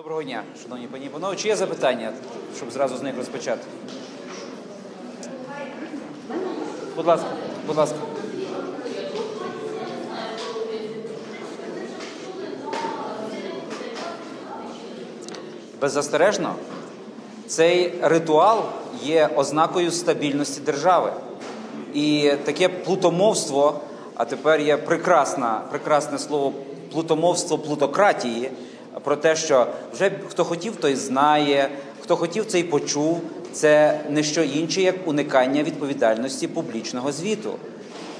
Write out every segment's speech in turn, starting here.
Доброго дня, шановні пані і панове. Чи є запитання, щоб зразу з них розпочати? Будь ласка, будь ласка. Беззастережно, цей ритуал є ознакою стабільності держави. І таке плутомовство, а тепер є прекрасна, прекрасне слово плутомовство плутократії про те, що вже хто хотів, той знає, хто хотів, цей почув. Це не що інше, як уникання відповідальності публічного звіту.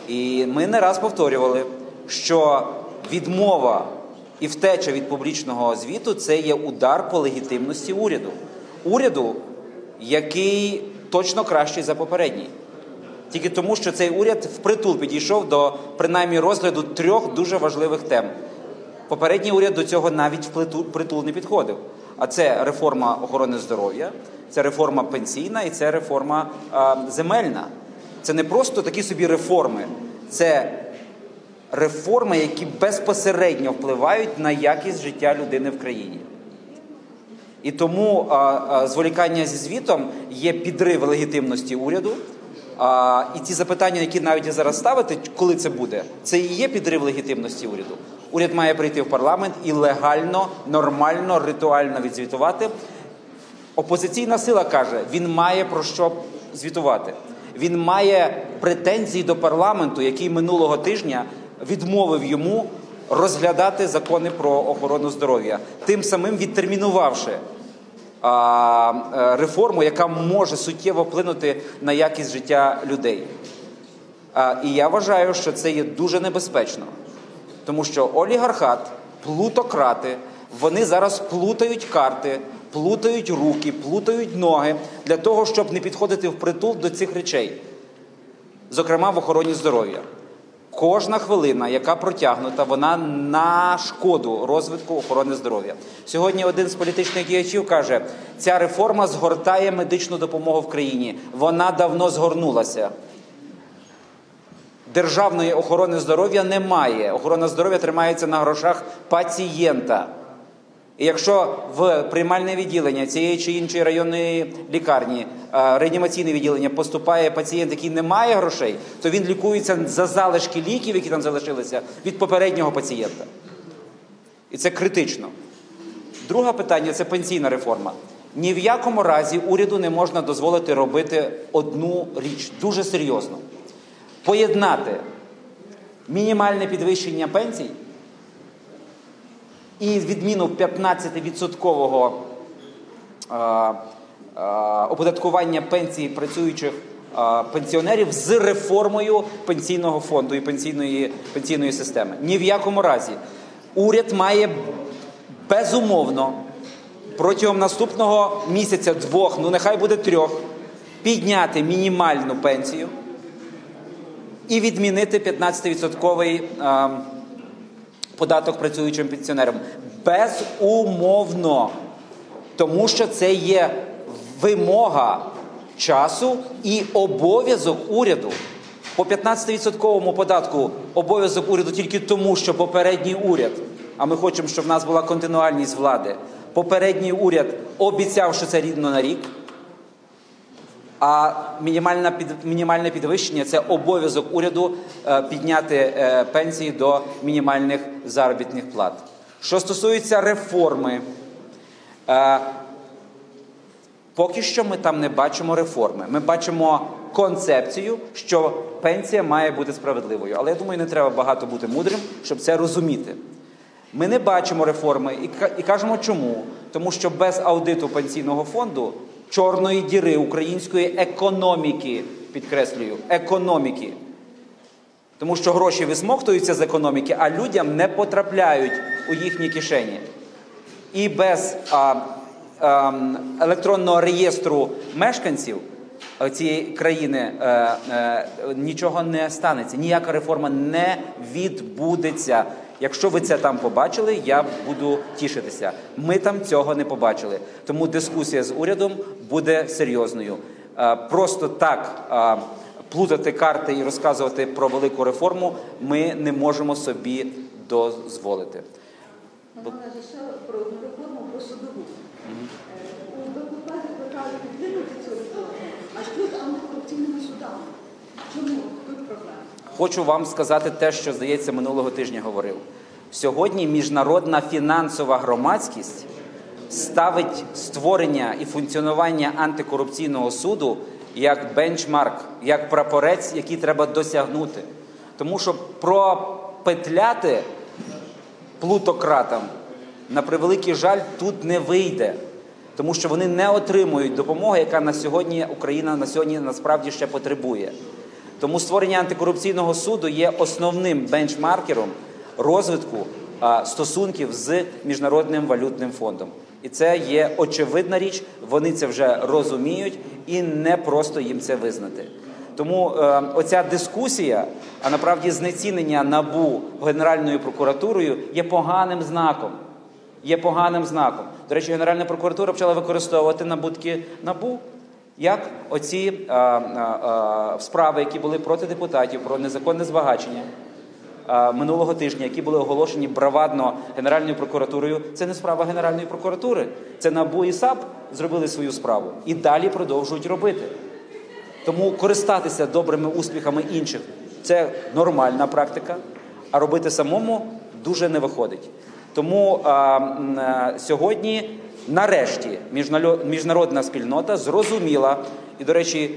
І ми не раз повторювали, що відмова і втеча від публічного звіту це є удар по легітимності уряду. Уряду, який точно кращий за попередній. Тільки тому, що цей уряд впритул підійшов до принаймні розгляду трьох дуже важливих тем. Попередній уряд до цього навіть впритул не підходив. А це реформа охорони здоров'я, це реформа пенсійна і це реформа а, земельна. Це не просто такі собі реформи, це реформи, які безпосередньо впливають на якість життя людини в країні. І тому а, а, зволікання зі звітом є підрив легітимності уряду. А, І ті запитання, які навіть я зараз ставити, коли це буде, це і є підрив легітимності уряду. Уряд має прийти в парламент і легально, нормально, ритуально відзвітувати. Опозиційна сила каже, він має про що звітувати. Він має претензії до парламенту, який минулого тижня відмовив йому розглядати закони про охорону здоров'я, тим самим відтермінувавши реформу, яка може суттєво вплинути на якість життя людей. І я вважаю, що це є дуже небезпечно, тому що олігархат, плутократи, вони зараз плутають карти, плутають руки, плутають ноги для того, щоб не підходити в притул до цих речей, зокрема в охороні здоров'я. Кожна хвилина, яка протягнута, вона на шкоду розвитку охорони здоров'я. Сьогодні один з політичних діячів каже, ця реформа згортає медичну допомогу в країні. Вона давно згорнулася. Державної охорони здоров'я немає. Охорона здоров'я тримається на грошах пацієнта. І якщо в приймальне відділення цієї чи іншої районної лікарні, реанімаційне відділення поступає пацієнт, який не має грошей, то він лікується за залишки ліків, які там залишилися, від попереднього пацієнта. І це критично. Друге питання це пенсійна реформа. Ні в якому разі уряду не можна дозволити робити одну річ дуже серйозно: поєднати мінімальне підвищення пенсій і відміну 15-відсоткового оподаткування пенсій працюючих пенсіонерів з реформою пенсійного фонду і пенсійної, пенсійної системи. Ні в якому разі. Уряд має безумовно протягом наступного місяця, двох, ну нехай буде трьох, підняти мінімальну пенсію і відмінити 15-відсотковий податок працюючим пенсіонерам. Безумовно. Тому що це є вимога часу і обов'язок уряду. По 15% податку обов'язок уряду тільки тому, що попередній уряд, а ми хочемо, щоб в нас була континуальність влади. Попередній уряд обіцяв, що це рівно на рік. А мінімальне, мінімальне підвищення це обов'язок уряду е, підняти е, пенсії до мінімальних заробітних плат. Що стосується реформи, е, поки що ми там не бачимо реформи. Ми бачимо концепцію, що пенсія має бути справедливою. Але я думаю, не треба багато бути мудрим, щоб це розуміти. Ми не бачимо реформи і кажемо чому? Тому що без аудиту пенсійного фонду чорної діри української економіки, підкреслюю, економіки. Тому що гроші висмоктуються з економіки, а людям не потрапляють у їхні кишені. І без а, а, електронного реєстру мешканців цієї країни а, а, нічого не станеться. Ніяка реформа не відбудеться. Якщо ви це там побачили, я буду тішитися. Ми там цього не побачили. Тому дискусія з урядом буде серйозною. Е, просто так е, плутати карти і розказувати про велику реформу ми не можемо собі дозволити. Пане ще про реформу про судову. Е, Підтримати цю реформу, аж тут антикорупційними судами. Чому тут проблема? Хочу вам сказати те, що здається минулого тижня говорив. Сьогодні міжнародна фінансова громадськість ставить створення і функціонування антикорупційного суду як бенчмарк, як прапорець, який треба досягнути. Тому що пропетляти плутократам, на превеликий жаль, тут не вийде. Тому що вони не отримують допомоги, яка на сьогодні Україна на сьогодні насправді ще потребує. Тому створення антикорупційного суду є основним бенчмаркером розвитку стосунків з міжнародним валютним фондом. І це є очевидна річ. Вони це вже розуміють і не просто їм це визнати. Тому е, оця дискусія, а направді знецінення набу Генеральною прокуратурою є поганим знаком. Є поганим знаком. До речі, Генеральна прокуратура почала використовувати набутки набу як оці а, а, а, справи, які були проти депутатів про незаконне збагачення а, минулого тижня, які були оголошені бравадно Генеральною прокуратурою. Це не справа Генеральної прокуратури. Це НАБУ і САП зробили свою справу і далі продовжують робити. Тому користатися добрими успіхами інших це нормальна практика, а робити самому дуже не виходить. Тому а, сьогодні, нарешті, міжнародна спільнота зрозуміла, і, до речі,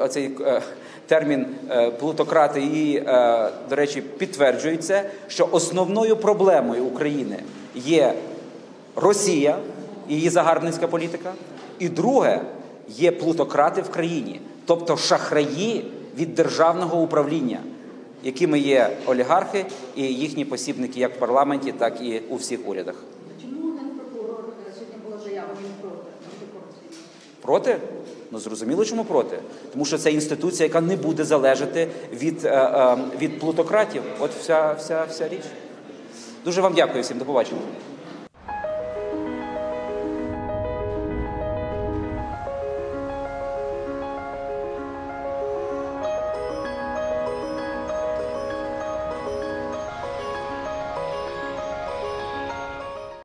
оцей е, термін е, плутократи і, е, до речі, підтверджується, що основною проблемою України є Росія її загарбницька політика, і друге є плутократи в країні, тобто шахраї від державного управління, якими є олігархи і їхні посібники як в парламенті, так і у всіх урядах. Чому генпрокурор е, сьогодні була заява проти? Проти? Ну зрозуміло, чому проти? Тому що це інституція, яка не буде залежати від, е, е, від плутократів. От вся, вся, вся річ. Дуже вам дякую всім. До побачення.